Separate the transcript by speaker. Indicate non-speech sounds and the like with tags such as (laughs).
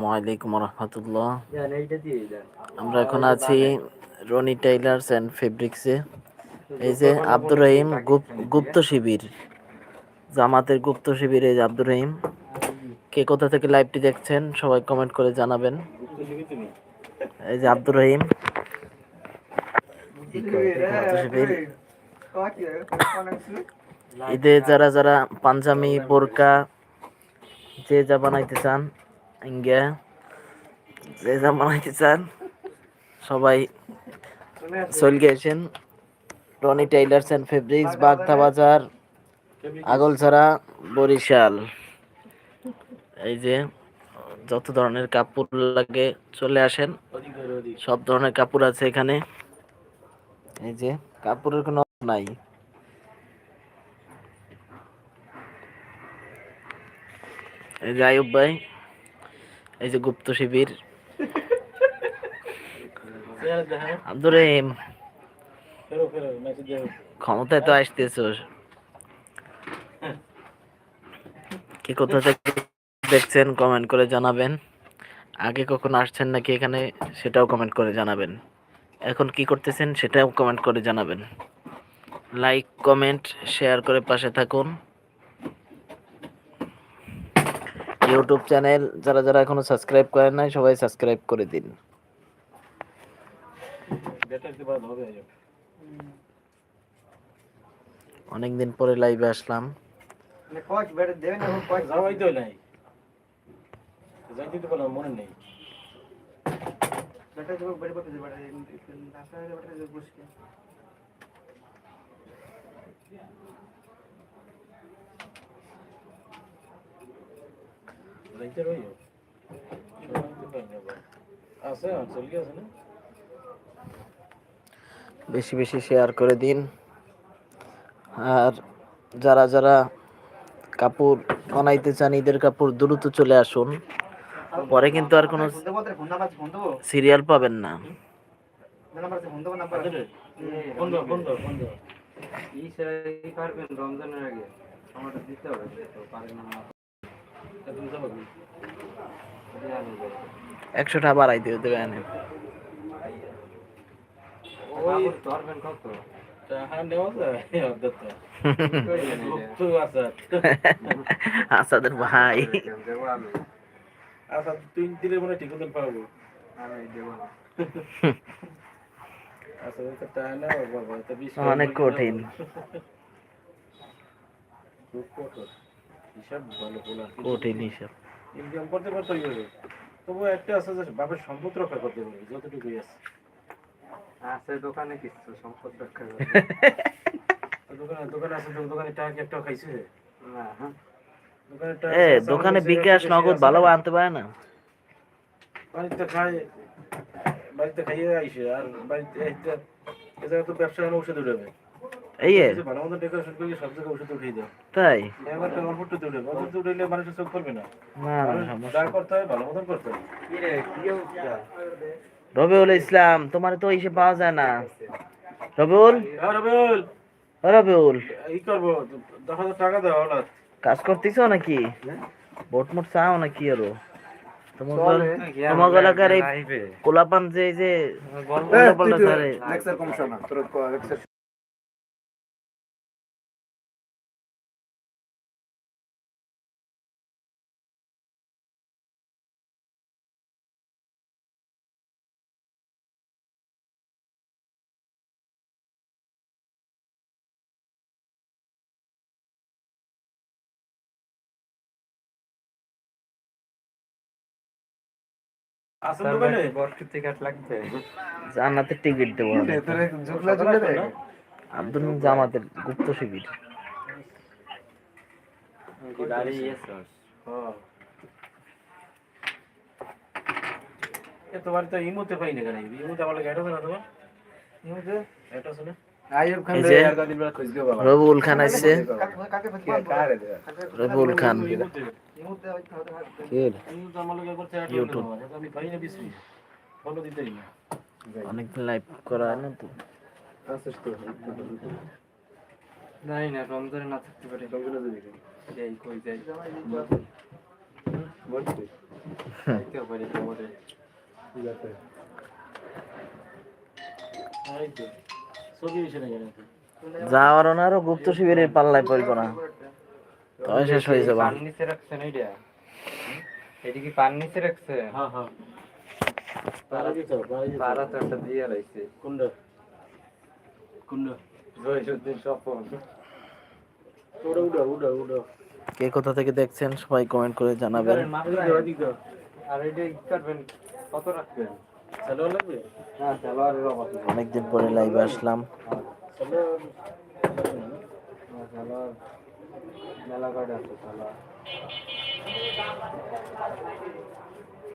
Speaker 1: আসসালামাইকুম রহমতুল্লাহ। আমরা এখন আছি রনি টাইলার্স অ্যান্ড ফেব্রিক্সে এই যে আব্দুর রহিম গুপ- গুপ্ত শিবির। জামাতের গুপ্ত শিবির এই যে আব্দুর রহিম। কে কোথা থেকে লাইভটি দেখছেন সবাই কমেন্ট করে জানাবেন। এই যে আব্দুর রহিম। শিবির ঈদে যারা যারা পাঞ্জাবি বোরকা যে যা বানাইতে চান ইঙ্গা যে চান। সবাই চল গিয়েছেন Rony tailors and fabrics, Bagda Bazar, Aglachhara, Barishal. এই যে যত ধরনের কাপড় লাগে চলে আসেন। সব ধরনের কাপড় আছে এখানে। এই যে কাপড়ের কোনো নাই। এই যে আয়ুব ভাই। এই যে গুপ্ত শিবির। আব্দুর রহিম ক্ষমতায় তো আসতেছ। কি কোথা থেকে দেখছেন কমেন্ট করে জানাবেন। আগে কখন আসছেন নাকি এখানে সেটাও কমেন্ট করে জানাবেন। এখন কি করতেছেন সেটাও কমেন্ট করে জানাবেন। লাইক কমেন্ট শেয়ার করে পাশে থাকুন। ইউটিউব চ্যানেল যারা যারা এখনও সাবস্ক্রাইব করেন নাই সবাই সাবস্ক্রাইব করে দিন। অনেকদিন পরে লাইভে আসলাম।
Speaker 2: বললাম মনে আছে না?
Speaker 1: বেশি বেশি শেয়ার করে দিন। আর যারা যারা কাপড় বানাইতে চান ঈদের কাপড় দ্রুত চলে আসুন। পরে কিন্তু আর কোনো সিরিয়াল পাবেন না।
Speaker 3: রমজানের আগে। আমাদের দিতে হবে
Speaker 1: একশো টাকা বাড়াই দিয়ে দেবে
Speaker 2: তো। (laughs)
Speaker 1: আসাদের ভাই।
Speaker 2: আচ্ছা তুই দিলে মনে ঠিক
Speaker 3: না (laughs)
Speaker 2: আচ্ছা
Speaker 1: অনেক কঠিন। (laughs)
Speaker 2: খুব কঠোর হিসাব
Speaker 1: কঠিন হিসাব।
Speaker 2: ইনকাম করতে পারতো হবে তবু একটা আছে যে বাপের সম্পদ রক্ষা করতে পারবে যতটুকুই আছে।
Speaker 3: আছে দোকানে কিছু সম্পদ রক্ষা করে (laughs)
Speaker 2: দোকানে দোকানে আছে দোকানে টাকা একটা খাইছে?
Speaker 3: না হ্যাঁ।
Speaker 2: দোকানে
Speaker 1: এ দোকানে বিকাশ নগদ ভালো? আনতে পারে না?
Speaker 2: বাড়িতে খায় বাড়িতে খাইয়ে আইসে আর বাড়িতে একটা এ জায়গায় তো ব্যবসা হলে ওষুধ উঠাবে।
Speaker 1: এই
Speaker 2: ভালো মতো ডেকোরেশন করে সব জায়গায় ওষুধ উঠিয়ে দেয়
Speaker 1: তাই?
Speaker 2: এবার তো অল্প একটু উঠে অল্প উঠলে মানুষের চোখ করবে না।
Speaker 1: না না।
Speaker 2: মানুষ
Speaker 1: সমস্যা
Speaker 2: যা করতে হয় ভালো মতন করতে হয়।
Speaker 3: কি রে কি অবস্থা?
Speaker 1: রবিউল ইসলাম তোমার তো এসে পাওয়া যায় না। রবিউল?
Speaker 2: রবিউল।
Speaker 1: রবিউল।
Speaker 2: করব দশ হাজার টাকা
Speaker 1: কাজ করতেছো নাকি? ভোট মোট চাও নাকি আরও? তোমার এলাকার এই কোলাপান যে এই যে জান্নাতের টিকিট দেবো আব্দুল জামাতের গুপ্ত শিবির।
Speaker 2: তোমার তো ইমোতে পাই না কেন? ইমোতে আমার লাগে এটা তোমার ইমোতে? এটা আছে
Speaker 3: আইয়ুব খান
Speaker 1: এই
Speaker 3: রে
Speaker 1: যে
Speaker 3: আর কদিন বেলা খুঁজ দিও বাবা
Speaker 1: খান আসছে রবিউল খান। ইউটিউব। অনেকদিন লাইভ করা না তো?
Speaker 3: আসিস
Speaker 4: না রমজানে না থাকতে পারে। যাই কই যাই।
Speaker 3: বলছি। পারি
Speaker 1: যাওয়ার না আরও গুপ্ত শিবিরের পাল্লায় পড়ব না। তবে শেষ হয়ে যাবে
Speaker 3: নিচে রাখছেন এইটা। এটা কি পান নিচে রাখছে
Speaker 2: হ্যাঁ হ্যাঁ। পারা দিত পারা
Speaker 3: তো একটা দিয়ে রাখছে
Speaker 2: কুন্ড। কুন্ড।
Speaker 3: জয়সুদ্দিন স্বপন।
Speaker 2: উড়ো উড়ো উড়ো উড়ো।
Speaker 1: কে কোথা থেকে দেখছেন সবাই কমেন্ট করে জানাবেন।
Speaker 3: আর এটা কত রাখবেন? অভাব
Speaker 1: অনেকদিন পরে লাইভে আসলাম।
Speaker 2: চালো
Speaker 3: মেলা